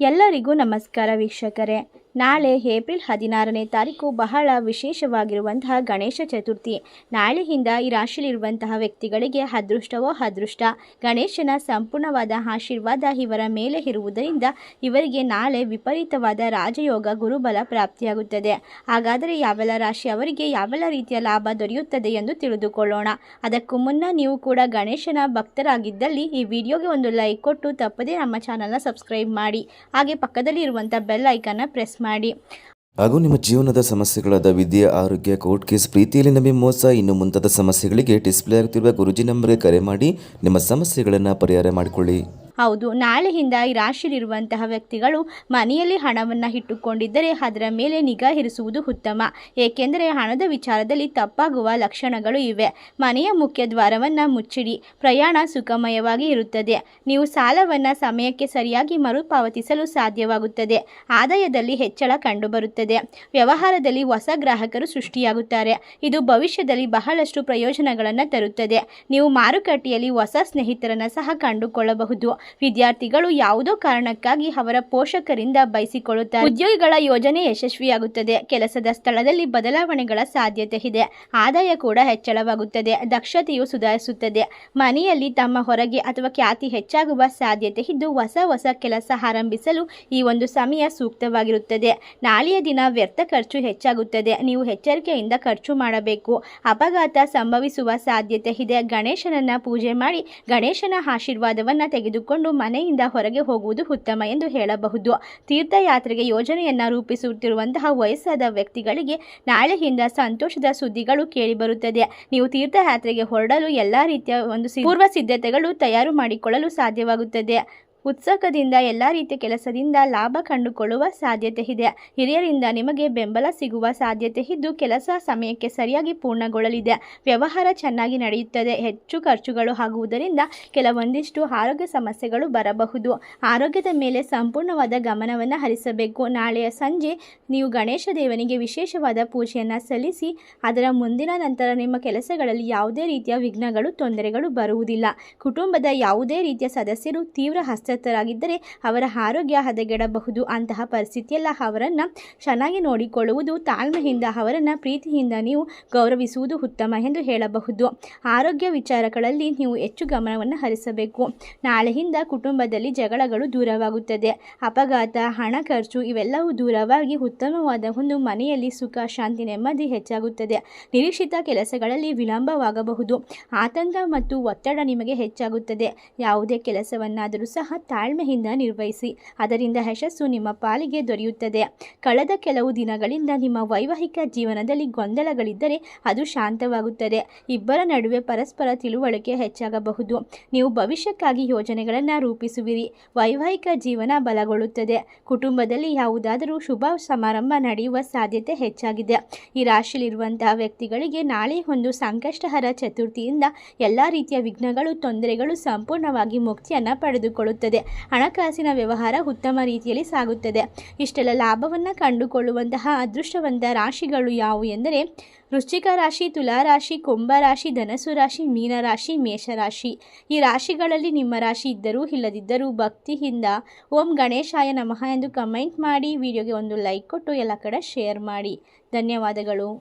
ಎಲ್ಲರಿಗೂ ನಮಸ್ಕಾರ ವೀಕ್ಷಕರೇ. ನಾಳೆ ಏಪ್ರಿಲ್ ಹದಿನಾರನೇ ತಾರೀಕು ಬಹಳ ವಿಶೇಷವಾಗಿರುವಂತಹ ಗಣೇಶ ಚತುರ್ಥಿ. ನಾಳೆಯಿಂದ ಈ ರಾಶಿಯಲ್ಲಿರುವಂತಹ ವ್ಯಕ್ತಿಗಳಿಗೆ ಅದೃಷ್ಟವೋ ಅದೃಷ್ಟ, ಗಣೇಶನ ಸಂಪೂರ್ಣವಾದ ಆಶೀರ್ವಾದ ಇವರ ಮೇಲೆ ಇರುವುದರಿಂದ ಇವರಿಗೆ ನಾಳೆ ವಿಪರೀತವಾದ ರಾಜಯೋಗ, ಗುರುಬಲ ಪ್ರಾಪ್ತಿಯಾಗುತ್ತದೆ. ಹಾಗಾದರೆ ಯಾವೆಲ್ಲ ರಾಶಿ ಅವರಿಗೆ ಯಾವೆಲ್ಲ ರೀತಿಯ ಲಾಭ ದೊರೆಯುತ್ತದೆ ಎಂದು ತಿಳಿದುಕೊಳ್ಳೋಣ. ಅದಕ್ಕೂ ಮುನ್ನ ನೀವು ಕೂಡ ಗಣೇಶನ ಭಕ್ತರಾಗಿದ್ದಲ್ಲಿ ಈ ವಿಡಿಯೋಗೆ ಒಂದು ಲೈಕ್ ಕೊಟ್ಟು ತಪ್ಪದೇ ನಮ್ಮ ಚಾನಲ್ನ ಸಬ್ಸ್ಕ್ರೈಬ್ ಮಾಡಿ. ಹಾಗೆ ಪಕ್ಕದಲ್ಲಿ ಇರುವಂಥ ಬೆಲ್ ಐಕನ್ನ ಪ್ರೆಸ್ ಮಾಡಿ. ಹಾಗೂ ನಿಮ್ಮ ಜೀವನದ ಸಮಸ್ಯೆಗಳಾದ ವಿದ್ಯೆ, ಆರೋಗ್ಯ ಕೋರ್ಟ್ ಕೇಸ್ ಪ್ರೀತಿಯಲ್ಲಿ ನಂಬಿ ಮೋಸ, ಇನ್ನು ಮುಂತಾದ ಸಮಸ್ಯೆಗಳಿಗೆ ಡಿಸ್ಪ್ಲೇ ಆಗ್ತಿರುವ ಗುರುಜಿ ನಂಬರ್ಗೆ ಕರೆ ಮಾಡಿ ನಿಮ್ಮ ಸಮಸ್ಯೆಗಳನ್ನು ಪರಿಹಾರ ಮಾಡಿಕೊಳ್ಳಿ. ಹೌದು ನಾಳೆಯಿಂದ ಈ ರಾಶಿಯಲ್ಲಿರುವಂತಹ ವ್ಯಕ್ತಿಗಳು ಮನೆಯಲ್ಲಿ ಹಣವನ್ನು ಇಟ್ಟುಕೊಂಡಿದ್ದರೆ ಅದರ ಮೇಲೆ ನಿಗಾ ಇರಿಸುವುದು ಉತ್ತಮ. ಏಕೆಂದರೆ ಹಣದ ವಿಚಾರದಲ್ಲಿ ತಪ್ಪಾಗುವ ಲಕ್ಷಣಗಳು ಇವೆ. ಮನೆಯ ಮುಖ್ಯ ದ್ವಾರವನ್ನು ಮುಚ್ಚಿಡಿ, ಪ್ರಯಾಣ ಸುಖಮಯವಾಗಿ ಇರುತ್ತದೆ. ನೀವು ಸಾಲವನ್ನು ಸಮಯಕ್ಕೆ ಸರಿಯಾಗಿ ಮರುಪಾವತಿಸಲು ಸಾಧ್ಯವಾಗುತ್ತದೆ. ಆದಾಯದಲ್ಲಿ ಹೆಚ್ಚಳ ಕಂಡುಬರುತ್ತದೆ. ವ್ಯವಹಾರದಲ್ಲಿ ಹೊಸ ಗ್ರಾಹಕರು ಸೃಷ್ಟಿಯಾಗುತ್ತಾರೆ. ಇದು ಭವಿಷ್ಯದಲ್ಲಿ ಬಹಳಷ್ಟು ಪ್ರಯೋಜನಗಳನ್ನು ತರುತ್ತದೆ. ನೀವು ಮಾರುಕಟ್ಟೆಯಲ್ಲಿ ಹೊಸ ಸ್ನೇಹಿತರನ್ನು ಸಹ ಕಂಡುಕೊಳ್ಳಬಹುದು. ವಿದ್ಯಾರ್ಥಿಗಳು ಯಾವುದೋ ಕಾರಣಕ್ಕಾಗಿ ಅವರ ಪೋಷಕರಿಂದ ಬಯಸಿಕೊಳ್ಳುತ್ತಾರೆ. ಉದ್ಯೋಗಿಗಳ ಯೋಜನೆ ಯಶಸ್ವಿಯಾಗುತ್ತದೆ. ಕೆಲಸದ ಸ್ಥಳದಲ್ಲಿ ಬದಲಾವಣೆಗಳ ಸಾಧ್ಯತೆ ಇದೆ. ಆದಾಯ ಕೂಡ ಹೆಚ್ಚಳವಾಗುತ್ತದೆ. ದಕ್ಷತೆಯು ಸುಧಾರಿಸುತ್ತದೆ. ಮನೆಯಲ್ಲಿ ತಮ್ಮ ಹೊರಗೆ ಅಥವಾ ಖ್ಯಾತಿ ಹೆಚ್ಚಾಗುವ ಸಾಧ್ಯತೆ ಇದ್ದು ಹೊಸ ಹೊಸ ಕೆಲಸ ಆರಂಭಿಸಲು ಈ ಒಂದು ಸಮಯ ಸೂಕ್ತವಾಗಿರುತ್ತದೆ. ನಾಳೆಯ ದಿನ ವ್ಯರ್ಥ ಖರ್ಚು ಹೆಚ್ಚಾಗುತ್ತದೆ. ನೀವು ಎಚ್ಚರಿಕೆಯಿಂದ ಖರ್ಚು ಮಾಡಬೇಕು. ಅಪಘಾತ ಸಂಭವಿಸುವ ಸಾಧ್ಯತೆ ಇದೆ. ಗಣೇಶನನ್ನ ಪೂಜೆ ಮಾಡಿ ಗಣೇಶನ ಆಶೀರ್ವಾದವನ್ನು ತೆಗೆದುಕೊಂಡು ಮನೆಯಿಂದ ಹೊರಗೆ ಹೋಗುವುದು ಉತ್ತಮ ಎಂದು ಹೇಳಬಹುದು. ತೀರ್ಥಯಾತ್ರೆಗೆ ಯೋಜನೆಯನ್ನ ರೂಪಿಸುತ್ತಿರುವಂತಹ ವಯಸ್ಸಾದ ವ್ಯಕ್ತಿಗಳಿಗೆ ನಾಳೆಯಿಂದ ಸಂತೋಷದ ಸುದ್ದಿಗಳು ಕೇಳಿಬರುತ್ತದೆ. ನೀವು ತೀರ್ಥಯಾತ್ರೆಗೆ ಹೊರಡಲು ಎಲ್ಲ ರೀತಿಯ ಒಂದು ಪೂರ್ವ ಸಿದ್ಧತೆಗಳು ತಯಾರು ಮಾಡಿಕೊಳ್ಳಲು ಸಾಧ್ಯವಾಗುತ್ತದೆ. ಉತ್ಸುಕದಿಂದ ಎಲ್ಲ ರೀತಿಯ ಕೆಲಸದಿಂದ ಲಾಭ ಕಂಡುಕೊಳ್ಳುವ ಸಾಧ್ಯತೆ ಇದೆ. ಹಿರಿಯರಿಂದ ನಿಮಗೆ ಬೆಂಬಲ ಸಿಗುವ ಸಾಧ್ಯತೆ ಇದ್ದು ಕೆಲಸ ಸಮಯಕ್ಕೆ ಸರಿಯಾಗಿ ಪೂರ್ಣಗೊಳ್ಳಲಿದೆ. ವ್ಯವಹಾರ ಚೆನ್ನಾಗಿ ನಡೆಯುತ್ತದೆ. ಹೆಚ್ಚು ಖರ್ಚುಗಳು ಆಗುವುದರಿಂದ ಕೆಲವೊಂದಿಷ್ಟು ಆರೋಗ್ಯ ಸಮಸ್ಯೆಗಳು ಬರಬಹುದು. ಆರೋಗ್ಯದ ಮೇಲೆ ಸಂಪೂರ್ಣವಾದ ಗಮನವನ್ನು ಹರಿಸಬೇಕು. ನಾಳೆಯ ಸಂಜೆ ನೀವು ಗಣೇಶ ದೇವನಿಗೆ ವಿಶೇಷವಾದ ಪೂಜೆಯನ್ನು ಸಲ್ಲಿಸಿ, ಅದರ ಮುಂದಿನ ನಂತರ ನಿಮ್ಮ ಕೆಲಸಗಳಲ್ಲಿ ಯಾವುದೇ ರೀತಿಯ ವಿಘ್ನಗಳು, ತೊಂದರೆಗಳು ಬರುವುದಿಲ್ಲ. ಕುಟುಂಬದ ಯಾವುದೇ ರೀತಿಯ ಸದಸ್ಯರು ತೀವ್ರ ಹಸ್ತಸ್ಥರಾಗಿದ್ದರೆ ಅವರ ಆರೋಗ್ಯ ಹದಗೆಡಬಹುದು ಅಂತಹ ಪರಿಸ್ಥಿತಿಯಲ್ಲ ಅವರನ್ನು ಚೆನ್ನಾಗಿ ನೋಡಿಕೊಳ್ಳುವುದು ತಾಳ್ಮೆಯಿಂದ ಅವರನ್ನು ಪ್ರೀತಿಯಿಂದ ನೀವು ಗೌರವಿಸುವುದು ಉತ್ತಮ ಎಂದು ಹೇಳಬಹುದು. ಆರೋಗ್ಯ ವಿಚಾರಗಳಲ್ಲಿ ನೀವು ಹೆಚ್ಚು ಗಮನವನ್ನು ಹರಿಸಬೇಕು. ನಾಳೆಯಿಂದ ಕುಟುಂಬದಲ್ಲಿ ಜಗಳಗಳು ದೂರವಾಗುತ್ತದೆ. ಅಪಘಾತ, ಹಣ ಖರ್ಚು ಇವೆಲ್ಲವೂ ದೂರವಾಗಿ ಉತ್ತಮವಾದ ಒಂದು ಮನೆಯಲ್ಲಿ ಸುಖ, ಶಾಂತಿ, ನೆಮ್ಮದಿ ಹೆಚ್ಚಾಗುತ್ತದೆ. ನಿರೀಕ್ಷಿತ ಕೆಲಸಗಳಲ್ಲಿ ವಿಳಂಬವಾಗಬಹುದು. ಆತಂಕ ಮತ್ತು ಒತ್ತಡ ನಿಮಗೆ ಹೆಚ್ಚಾಗುತ್ತದೆ. ಯಾವುದೇ ಕೆಲಸವನ್ನಾದರೂ ಸಹ ತಾಳ್ಮೆಯಿಂದ ನಿರ್ವಹಿಸಿ, ಅದರಿಂದ ಯಶಸ್ಸು ನಿಮ್ಮ ಪಾಲಿಗೆ ದೊರೆಯುತ್ತದೆ. ಕಳೆದ ಕೆಲವು ದಿನಗಳಿಂದ ನಿಮ್ಮ ವೈವಾಹಿಕ ಜೀವನದಲ್ಲಿ ಗೊಂದಲಗಳಿದ್ದರೆ ಅದು ಶಾಂತವಾಗುತ್ತದೆ. ಇಬ್ಬರ ನಡುವೆ ಪರಸ್ಪರ ತಿಳುವಳಿಕೆ ಹೆಚ್ಚಾಗಬಹುದು. ನೀವು ಭವಿಷ್ಯಕ್ಕಾಗಿ ಯೋಜನೆಗಳನ್ನು ರೂಪಿಸುವಿರಿ. ವೈವಾಹಿಕ ಜೀವನ ಬಲಗೊಳ್ಳುತ್ತದೆ. ಕುಟುಂಬದಲ್ಲಿ ಯಾವುದಾದರೂ ಶುಭ ಸಮಾರಂಭ ನಡೆಯುವ ಸಾಧ್ಯತೆ ಹೆಚ್ಚಾಗಿದೆ. ಈ ರಾಶಿಯಲ್ಲಿರುವಂತಹ ವ್ಯಕ್ತಿಗಳಿಗೆ ನಾಳೆ ಒಂದು ಸಂಕಷ್ಟಹರ ಚತುರ್ಥಿಯಿಂದ ಎಲ್ಲ ರೀತಿಯ ವಿಘ್ನಗಳು, ತೊಂದರೆಗಳು ಸಂಪೂರ್ಣವಾಗಿ ಮುಕ್ತಿಯನ್ನು ಪಡೆದುಕೊಳ್ಳುತ್ತದೆ. ಹಣಕಾಸಿನ ವ್ಯವಹಾರ ಉತ್ತಮ ರೀತಿಯಲ್ಲಿ ಸಾಗುತ್ತದೆ. ಇಷ್ಟೆಲ್ಲ ಲಾಭವನ್ನು ಕಂಡುಕೊಳ್ಳುವಂತಹ ಅದೃಷ್ಟವಂತ ರಾಶಿಗಳು ಯಾವುವು ಎಂದರೆ, ವೃಶ್ಚಿಕ ರಾಶಿ, ತುಲಾ ರಾಶಿ, ಕುಂಭ ರಾಶಿ ಧನಸು ರಾಶಿ ಮೀನರಾಶಿ ಮೇಷರಾಶಿ ಈ ರಾಶಿಗಳಲ್ಲಿ ನಿಮ್ಮ ರಾಶಿ ಇದ್ದರೂ ಇಲ್ಲದಿದ್ದರೂ ಭಕ್ತಿಯಿಂದ ಓಂ ಗಣೇಶಾಯ ನಮಃ ಎಂದು ಕಮೆಂಟ್ ಮಾಡಿ, ವಿಡಿಯೋಗೆ ಒಂದು ಲೈಕ್ ಕೊಟ್ಟು ಎಲ್ಲ ಕಡೆ ಶೇರ್ ಮಾಡಿ. ಧನ್ಯವಾದಗಳು.